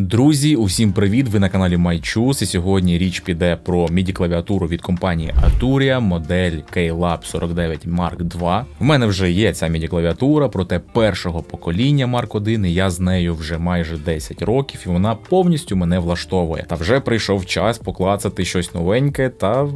Друзі, усім привіт! Ви на каналі MyChoose і сьогодні річ піде про MIDI клавіатуру від компанії Arturia, модель K-Lab 49 Mark II. В мене вже є ця MIDI клавіатура, проте першого покоління Mark 1, і я з нею вже майже 10 років, і вона повністю мене влаштовує. Та вже прийшов час поклацати щось новеньке, та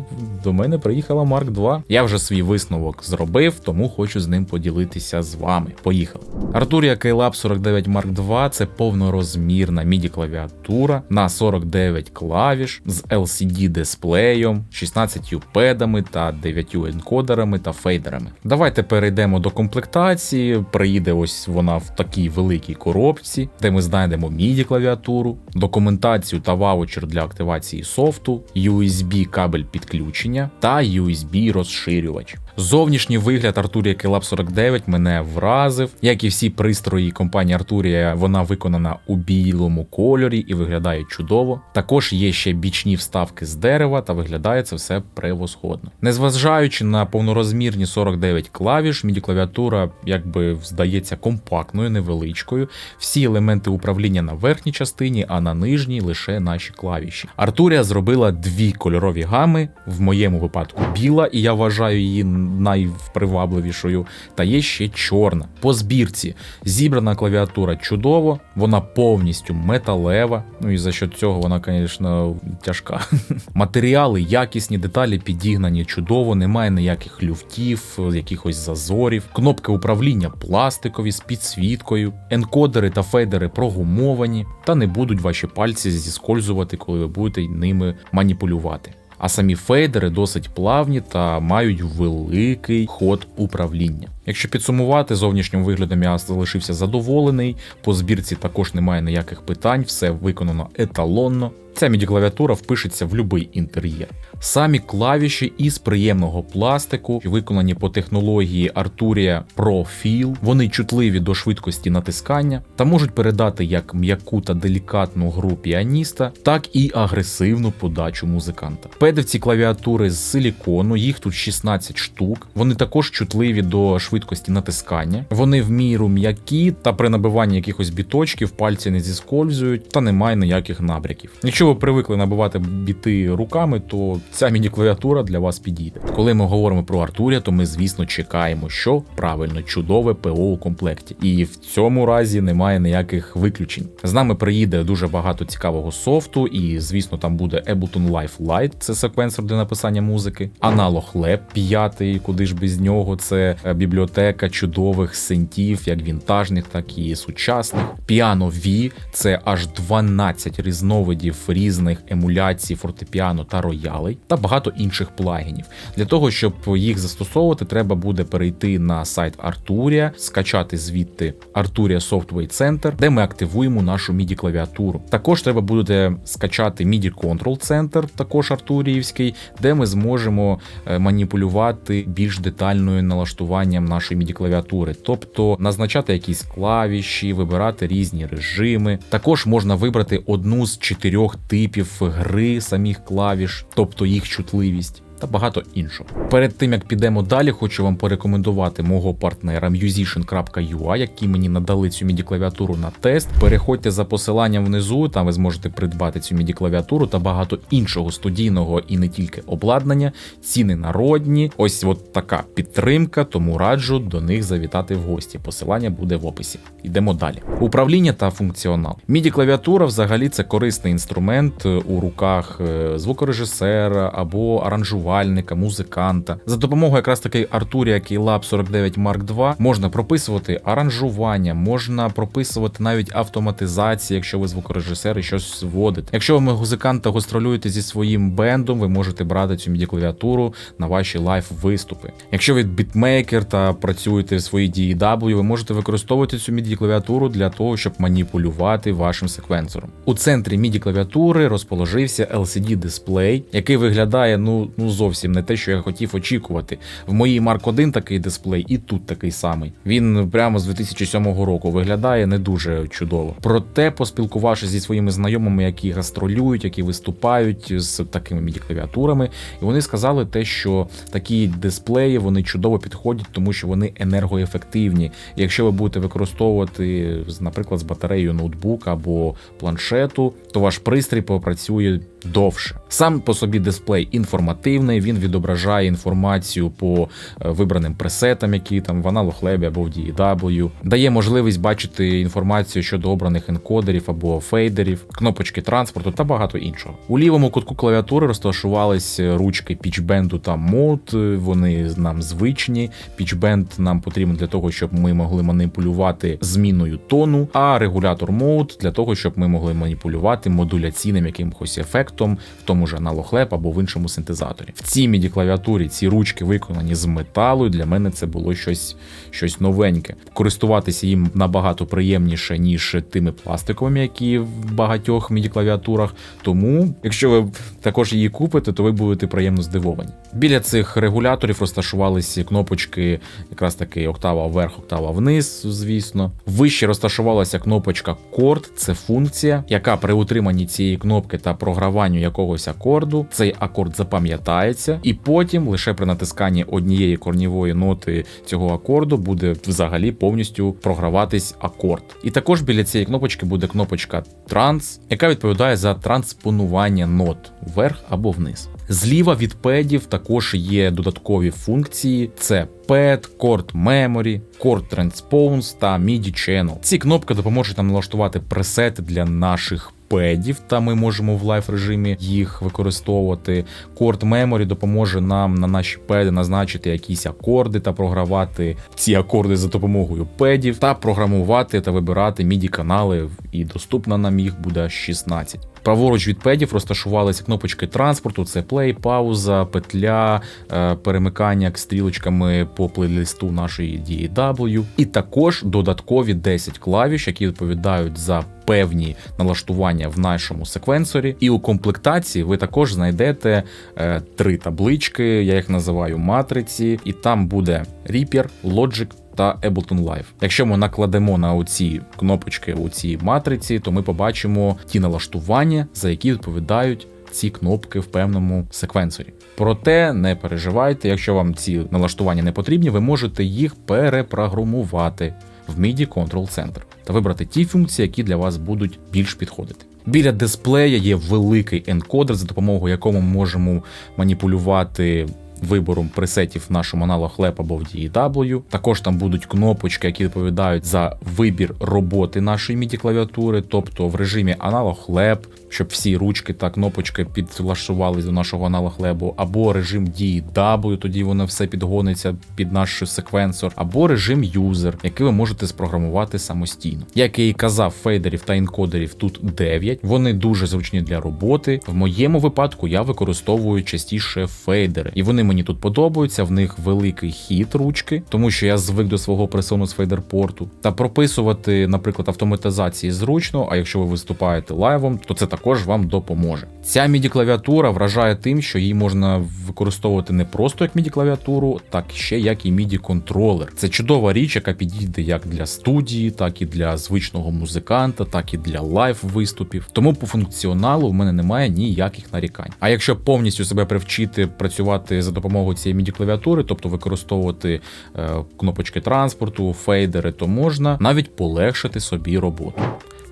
до мене приїхала Mark 2. Я вже свій висновок зробив, тому хочу з ним поділитися з вами. Поїхали. Arturia K-Lab 49 Mark II це повнорозмірна MIDI клавіатура на 49 клавіш з LCD дисплеєм, 16 педами та 9 енкодерами та фейдерами. Давайте перейдемо до комплектації. Приїде ось вона в такій великій коробці, де ми знайдемо MIDI клавіатуру, документацію та ваучер для активації софту, USB кабель підключення та USB розширювач. Зовнішній вигляд Arturia K-Lab 49 мене вразив. Як і всі пристрої компанії Arturia, вона виконана у білому кольорі і виглядає чудово. Також є ще бічні вставки з дерева та виглядає це все превосходно. Незважаючи на повнорозмірні 49 клавіш, MIDI клавіатура якби здається компактною, невеличкою. Всі елементи управління на верхній частині, а на нижній лише наші клавіші. Arturia зробила дві кольорові гами, в моєму випадку біла, і я вважаю її найпривабливішою. Та є ще чорна. По збірці зібрана клавіатура чудово, вона повністю металева. Ну і за що цього вона, звісно, тяжка. Матеріали, якісні деталі підігнані чудово, немає ніяких люфтів, якихось зазорів. Кнопки управління пластикові з підсвіткою, енкодери та фейдери прогумовані, та не будуть ваші пальці зіскользувати, коли ви будете ними маніпулювати. А самі фейдери досить плавні та мають великий ход управління. Якщо підсумувати зовнішнім виглядом, я залишився задоволений. По збірці також немає ніяких питань, все виконано еталонно. Ця MIDI клавіатура впишеться в будь-який інтер'єр. Самі клавіші із приємного пластику, виконані по технології Arturia Pro Feel. Вони чутливі до швидкості натискання та можуть передати як м'яку та делікатну гру піаніста, так і агресивну подачу музиканта. Педивці клавіатури з силікону, їх тут 16 штук. Вони також чутливі до швидкості натискання. Вони в міру м'які та при набиванні якихось біточків пальці не зіскользують та немає ніяких набряків. Якщо ви привикли набивати біти руками, то ця міні-клавіатура для вас підійде. Коли ми говоримо про Артурія, то ми, звісно, чекаємо, що правильно чудове ПО у комплекті. І в цьому разі немає ніяких виключень. З нами приїде дуже багато цікавого софту, і, звісно, там буде Ableton Live Lite, це секвенсор для написання музики, аналог Lab 5, куди ж без нього, це бібліотека чудових синтів, як вінтажних, так і сучасних. Piano V – це аж 12 різновидів різних емуляцій фортепіано та роялей, та багато інших плагінів. Для того, щоб їх застосовувати, треба буде перейти на сайт Arturia, скачати звідти Arturia Software Center, де ми активуємо нашу MIDI клавіатуру. Також треба буде скачати MIDI Control Center, також артуріївський, де ми зможемо е, маніпулювати більш детальною налаштуванням нашої MIDI клавіатури, тобто назначати якісь клавіші, вибирати різні режими. Також можна вибрати одну з чотирьох типів гри самих клавіш, тобто їх чутливість. Та багато іншого. Перед тим як підемо далі, хочу вам порекомендувати мого партнера musician.ua, які мені надали цю MIDI клавіатуру на тест. Переходьте за посиланням внизу, там ви зможете придбати цю MIDI клавіатуру та багато іншого студійного і не тільки обладнання, ціни народні. Ось от така підтримка, тому раджу до них завітати в гості. Посилання буде в описі. Йдемо далі. Управління та функціонал. MIDI клавіатура взагалі це корисний інструмент у руках звукорежисера або аранжування рятувальника, музиканта. За допомогою якраз таки Arturia Keylab 49 Mark II можна прописувати аранжування, можна прописувати навіть автоматизації, якщо ви звукорежисер і щось вводите. Якщо ви музиканта гастролюєте зі своїм бендом, ви можете брати цю міді клавіатуру на ваші лайф виступи. Якщо ви бітмейкер та працюєте в своїй DAW, ви можете використовувати цю міді клавіатуру для того, щоб маніпулювати вашим секвенсором. У центрі міді клавіатури розположився LCD дисплей, який виглядає ну ну зовсім не те, що я хотів очікувати. В моїй Mark 1 такий дисплей, і тут такий самий. Він прямо з 2007 року виглядає не дуже чудово. Проте, поспілкувавшись зі своїми знайомими, які гастролюють, які виступають з такими клавіатурами, і вони сказали те, що такі дисплеї вони чудово підходять, тому що вони енергоефективні. Якщо ви будете використовувати, наприклад, з батареєю ноутбука або планшету, то ваш пристрій попрацює довше. Сам по собі дисплей інформативний, він відображає інформацію по е, вибраним пресетам, які там в аналог-лебі або в DAW, дає можливість бачити інформацію щодо обраних енкодерів або фейдерів, кнопочки транспорту та багато іншого. У лівому кутку клавіатури розташувались ручки пічбенду та Mode, Вони нам звичні. Пічбенд нам потрібен для того, щоб ми могли маніпулювати зміною тону, а регулятор Mode для того, щоб ми могли маніпулювати модуляційним якимось ефектом в тому ж аналог-леп або в іншому синтезаторі. В цій міді клавіатурі ці ручки виконані з металу. і Для мене це було щось щось новеньке. Користуватися їм набагато приємніше, ніж тими пластиковими, які в багатьох міді клавіатурах. Тому, якщо ви також її купите, то ви будете приємно здивовані. Біля цих регуляторів розташувалися кнопочки, якраз таки октава вверх, октава вниз, звісно. Вище розташувалася кнопочка Chord, це функція, яка при утриманні цієї кнопки та програванню якогось акорду, цей акорд запам'ятається, і потім лише при натисканні однієї корнівої ноти цього акорду буде взагалі повністю програватись акорд. І також біля цієї кнопочки буде кнопочка Транс, яка відповідає за транспонування нот вверх або вниз. Зліва від педів також є додаткові функції: це Pad, Chord Memory, Chord Transpose та MIDI Channel. Ці кнопки допоможуть нам налаштувати пресети для наших педів, та ми можемо в лайф режимі їх використовувати. Chord Memory допоможе нам на наші педи назначити якісь акорди та програвати ці акорди за допомогою педів, та програмувати та вибирати MIDI канали, і доступно нам їх буде 16. Праворуч від педів розташувалися кнопочки транспорту: це плей, пауза, петля, е, перемикання стрілочками по плейлисту нашої DAW. І також додаткові 10 клавіш, які відповідають за певні налаштування в нашому секвенсорі. І у комплектації ви також знайдете е, три таблички, я їх називаю матриці, і там буде Reaper, Logic та Ableton Live. Якщо ми накладемо на оці кнопочки у цій матриці, то ми побачимо ті налаштування, за які відповідають. Ці кнопки в певному секвенсорі. Проте не переживайте, якщо вам ці налаштування не потрібні, ви можете їх перепрограмувати в MIDI Control Center та вибрати ті функції, які для вас будуть більш підходити. Біля дисплея є великий енкодер, за допомогою якого ми можемо маніпулювати вибором пресетів в нашому аналог Lab або в DAW. Також там будуть кнопочки, які відповідають за вибір роботи нашої MIDI клавіатури, тобто в режимі аналог Lab, щоб всі ручки та кнопочки підлаштувалися до нашого аналог лебу, або режим DAW, тоді воно все підгониться під наш секвенсор, або режим User, який ви можете спрограмувати самостійно. Як я і казав, фейдерів та інкодерів тут 9. Вони дуже зручні для роботи. В моєму випадку я використовую частіше фейдери, і вони мені тут подобаються. В них великий хід ручки, тому що я звик до свого пресону з фейдерпорту. Та прописувати, наприклад, автоматизації зручно. А якщо ви виступаєте лайвом, то це також вам допоможе. Ця міді клавіатура вражає тим, що її можна використовувати не просто як міді клавіатуру, так ще як і міді контролер. Це чудова річ, яка підійде як для студії, так і для звичного музиканта, так і для лайв виступів. Тому по функціоналу в мене немає ніяких нарікань. А якщо повністю себе привчити працювати за допомогою цієї міді клавіатури, тобто використовувати е, кнопочки транспорту, фейдери, то можна навіть полегшити собі роботу.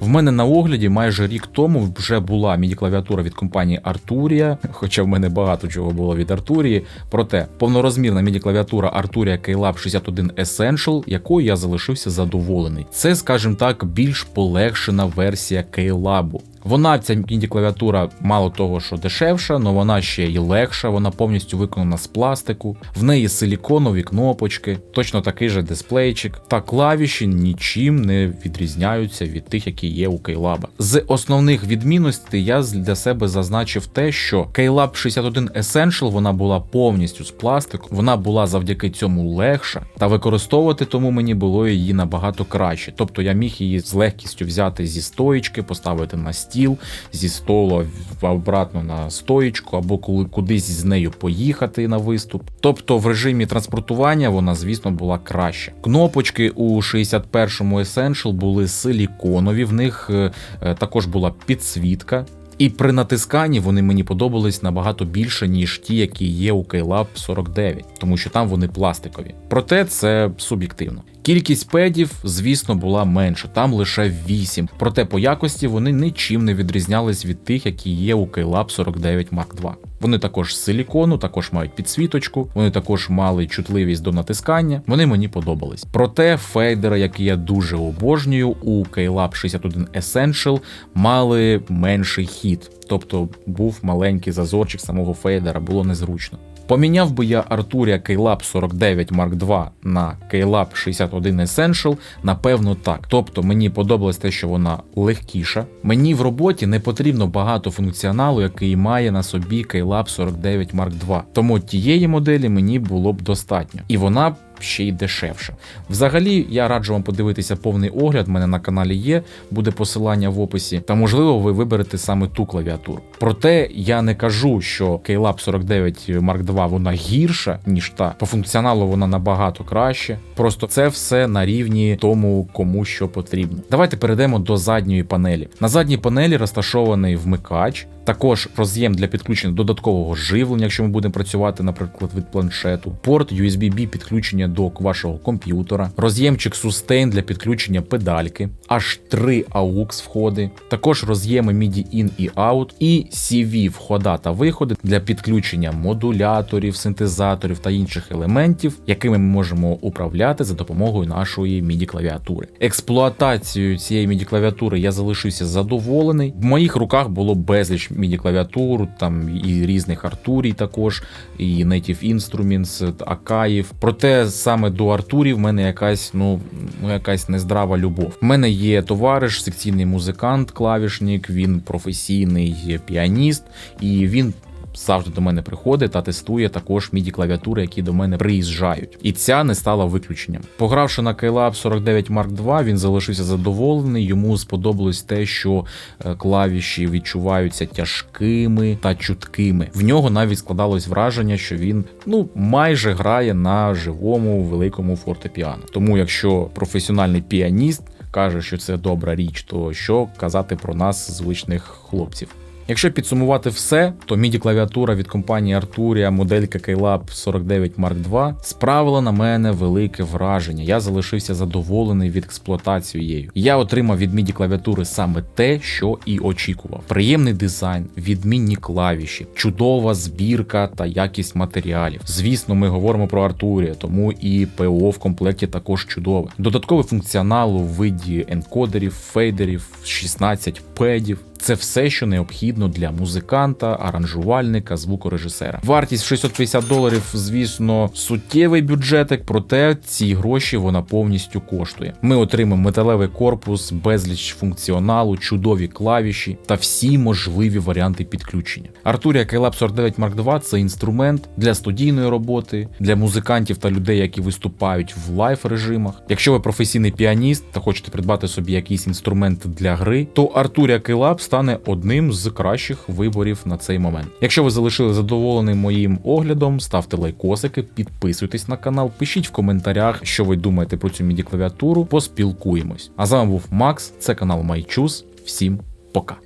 В мене на огляді майже рік тому вже була міні-клавіатура від компанії Arturia, хоча в мене багато чого було від Arturia. Проте повнорозмірна міні-клавіатура Arturia Keylab 61 Essential, якою я залишився задоволений. Це, скажімо так, більш полегшена версія Keylab. Вона ця міні клавіатура, мало того, що дешевша, але вона ще й легша, вона повністю виконана з пластику, в неї силіконові кнопочки, точно такий же дисплейчик, та клавіші нічим не відрізняються від тих, які є у Keylab. З основних відмінностей я для себе зазначив те, що Keylab 61 Essential вона була повністю з пластику, вона була завдяки цьому легша, та використовувати тому мені було її набагато краще. Тобто я міг її з легкістю взяти зі стоїчки, поставити на стіл стіл, зі столу обратно на стоїчку, або коли кудись з нею поїхати на виступ. Тобто в режимі транспортування вона, звісно, була краще. Кнопочки у 61-му Essential були силіконові, в них е, е, також була підсвітка. І при натисканні вони мені подобались набагато більше, ніж ті, які є у Keylab 49, тому що там вони пластикові. Проте це суб'єктивно. Кількість педів, звісно, була менша, там лише 8. Проте по якості вони нічим не відрізнялись від тих, які є у Keylab 49 Mark II. Вони також з силікону, також мають підсвіточку, вони також мали чутливість до натискання. Вони мені подобались. Проте фейдери, які я дуже обожнюю, у Keylab 61 Essential мали менший хід, тобто був маленький зазорчик самого фейдера, було незручно. Поміняв би я Arturia Keylab 49 Mark II на Keylab 61 Essential, напевно так. Тобто мені подобалось те, що вона легкіша. Мені в роботі не потрібно багато функціоналу, який має на собі Keylab 49 Mark II. Тому тієї моделі мені було б достатньо. І вона ще й дешевша. Взагалі, я раджу вам подивитися повний огляд. в мене на каналі є, буде посилання в описі. Та можливо, ви виберете саме ту клавіатуру. Проте я не кажу, що Keylab 49 Mark II вона гірша, ніж та. По функціоналу вона набагато краще. Просто це все на рівні тому, кому що потрібно. Давайте перейдемо до задньої панелі. На задній панелі розташований вмикач. Також роз'єм для підключення додаткового живлення, якщо ми будемо працювати, наприклад, від планшету, порт USB-B підключення до вашого комп'ютера, роз'ємчик Sustain для підключення педальки, аж три AUX входи, також роз'єми MIDI in і out, і CV входа та виходи для підключення модуляторів, синтезаторів та інших елементів, якими ми можемо управляти за допомогою нашої MIDI клавіатури. Експлуатацією цієї MIDI клавіатури я залишився задоволений. В моїх руках було безліч MIDI клавіатур, там і різних Артурій також, і Native Instruments, Акаїв. Проте саме до Артурів в мене якась, ну, ну, якась нездрава любов. В мене є товариш, секційний музикант, клавішник, він професійний піаніст, і він. Завжди до мене приходить та тестує також міді клавіатури, які до мене приїжджають. І ця не стала виключенням. Погравши на Keylab 49 Mark II, він залишився задоволений. Йому сподобалось те, що е, клавіші відчуваються тяжкими та чуткими. В нього навіть складалось враження, що він ну майже грає на живому великому фортепіано. Тому, якщо професіональний піаніст каже, що це добра річ, то що казати про нас, звичних хлопців. Якщо підсумувати все, то MIDI клавіатура від компанії Arturia, моделька Keylab 49 Mark II справила на мене велике враження. Я залишився задоволений від експлуатації. Я отримав від MIDI клавіатури саме те, що і очікував. Приємний дизайн, відмінні клавіші, чудова збірка та якість матеріалів. Звісно, ми говоримо про Arturia, тому і ПО в комплекті також чудове. Додатковий функціонал у виді енкодерів, фейдерів, 16 педів. Це все, що необхідно для музиканта, аранжувальника, звукорежисера. Вартість в 650 доларів, звісно, суттєвий бюджетик, проте ці гроші вона повністю коштує. Ми отримаємо металевий корпус, безліч функціоналу, чудові клавіші та всі можливі варіанти підключення. Arturia Keylab 49 Mark II – це інструмент для студійної роботи, для музикантів та людей, які виступають в лайв режимах. Якщо ви професійний піаніст та хочете придбати собі якийсь інструмент для гри, то Arturia Keylab стане одним з кращих виборів на цей момент. Якщо ви залишили задоволений моїм оглядом, ставте лайкосики, підписуйтесь на канал, пишіть в коментарях, що ви думаєте про цю міді клавіатуру. Поспілкуємось. А з вами був Макс, це канал MyChoose. Всім пока.